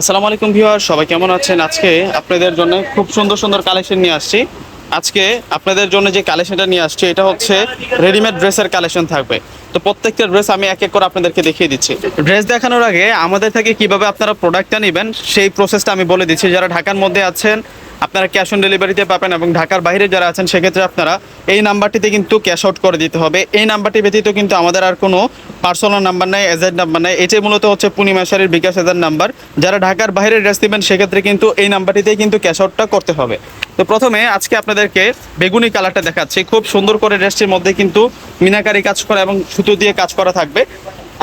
আসসালামু আলাইকুম ভিউয়ার, সবাই কেমন আছেন? আজকে আপনাদের জন্য খুব সুন্দর সুন্দর কালেকশন নিয়ে আসছি। আজকে আপনাদের জন্য যে কালেকশনটা নিয়ে আসছি, এটা হচ্ছে রেডিমেড ড্রেসের কালেকশন থাকবে। তো প্রত্যেকটা ড্রেস আমি এক এক করে আপনাদেরকে দেখিয়ে দিচ্ছি। ড্রেস দেখানোর আগে আমাদের থেকে কীভাবে আপনারা প্রোডাক্টটা নেবেন, সেই প্রসেসটা আমি বলে দিচ্ছি। যারা ঢাকার মধ্যে আছেন আপনারা ক্যাশ অন ডেলিভারিতে পাবেন এবং ঢাকার বাইরে যারা আছেন, সেক্ষেত্রে আপনারা এই নাম্বারটিতে কিন্তু ক্যাশ আউট করে দিতে হবে। এই নাম্বারটি ব্যতীত কিন্তু আমাদের আর কোনো পার্সোনাল নাম্বার নাই এজেন্ট নাম্বার নাই। এটাই মূলত হচ্ছে পূর্ণিমাশারির বিকাশ এজেন্ট নাম্বার। যারা ঢাকার বাইরে ড্রেস দেবেন সেক্ষেত্রে কিন্তু এই নাম্বারটিতেই কিন্তু ক্যাশ আউটটা করতে হবে। তো প্রথমে আজকে আপনাদেরকে বেগুনি কালারটা দেখাচ্ছি। খুব সুন্দর করে ড্রেসটির মধ্যে কিন্তু মিনাকারি কাজ করা এবং সুতো দিয়ে কাজ করা থাকবে।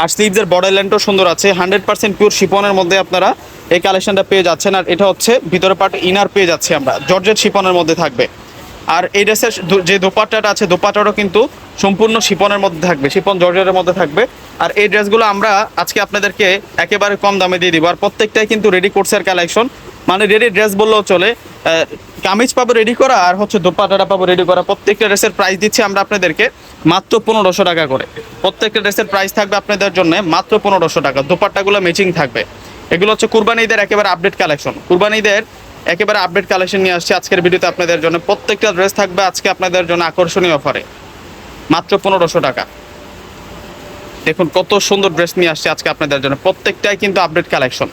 আর স্লিভসের বর্ডার ল্যান্ডও সুন্দর আছে। হান্ড্রেড পার্সেন্ট পিওর শিপনের মধ্যে আপনারা এই কালেকশনটা পেয়ে যাচ্ছেন। আর এটা হচ্ছে ভিতরে পার্ট ইনার পেয়ে যাচ্ছি আমরা। জর্জেট শিপনের মধ্যে থাকবে। আর এই ড্রেসের যে দোপাট্টাটা আছে দোপাট্টাটাও কিন্তু সম্পূর্ণ শিপনের মধ্যে থাকবে। শিপন জর্জেটের মধ্যে থাকবে। আর এই ড্রেসগুলো আমরা আজকে আপনাদেরকে একেবারে কম দামে দিয়ে দিব। আর প্রত্যেকটাই কিন্তু রেডি কোর্সের কালেকশন মানে রেডি ড্রেস বললেও চলে। কামিজ পাবো রেডি করা, আর হচ্ছে দোপাট্টাটা পাবো রেডি করা। প্রত্যেকটা ড্রেসের প্রাইস দিচ্ছি আমরা আপনাদেরকে মাত্র পনেরোশো টাকা করে। প্রত্যেকটা ড্রেসের প্রাইস থাকবে আপনাদের জন্য মাত্র পনেরোশো টাকা। দোপাট্টাগুলো ম্যাচিং থাকবে। এগুলো হচ্ছে কুরবানি ঈদের একেবারে আপডেট কালেকশন কুরবানি ঈদের একেবারে আপডেট কালেকশন নিয়ে আসছি আজকের ভিডিওতে আপনাদের জন্য। প্রত্যেকটা ড্রেস থাকবে আজকে আপনাদের জন্য আকর্ষণীয় অফারে মাত্র পনেরোশো টাকা। দেখুন কত সুন্দর ড্রেস নিয়ে আসছে আজকে আপনাদের জন্য। প্রত্যেকটাই কিন্তু আপডেট কালেকশন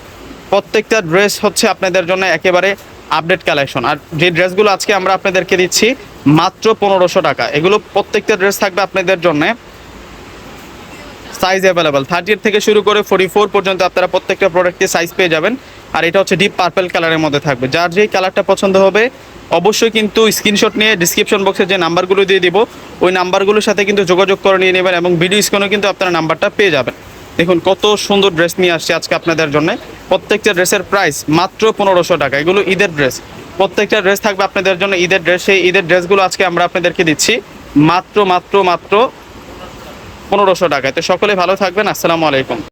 প্রত্যেকটা ড্রেস হচ্ছে আপনাদের জন্য একেবারে আপডেট কালেকশন আর যে ড্রেসগুলো আজকে আমরা আপনাদেরকে দিচ্ছি, মাত্র পনেরোশো টাকা। এগুলো প্রত্যেকটা ড্রেস থাকবে আপনাদের জন্য। সাইজ অ্যাভেলেবল থার্টি থেকে শুরু করে ফোর্টি ফোর পর্যন্ত আপনারা প্রত্যেকটা প্রোডাক্টে সাইজ পেয়ে যাবেন। আর এটা হচ্ছে ডিপ পার্পেল কালারের মধ্যে থাকবে। যার যেই কালারটা পছন্দ হবে, অবশ্যই কিন্তু স্ক্রিনশট নিয়ে ডিসক্রিপশন বক্সে যে নাম্বারগুলো দিয়ে দিব, ওই নাম্বারগুলোর সাথে কিন্তু যোগাযোগ করে নিয়ে নেবেন এবং ভিডিও স্ক্রিনেও কিন্তু আপনারা নাম্বারটা পেয়ে যাবেন। দেখুন, কত সুন্দর ড্রেস নিয়ে আসছে আজকে আপনাদের জন্য। প্রত্যেকটা ড্রেসের প্রাইস মাত্র পনেরোশো টাকা। এগুলো ঈদের ড্রেস প্রত্যেকটা ড্রেস থাকবে আপনাদের জন্য ঈদের ড্রেস সেই ঈদের ড্রেসগুলো আজকে আমরা আপনাদেরকে দিচ্ছি। মাত্র মাত্র মাত্র পনেরোশো টাকায়। তো সকলে ভালো থাকবেন আসসালামু আলাইকুম।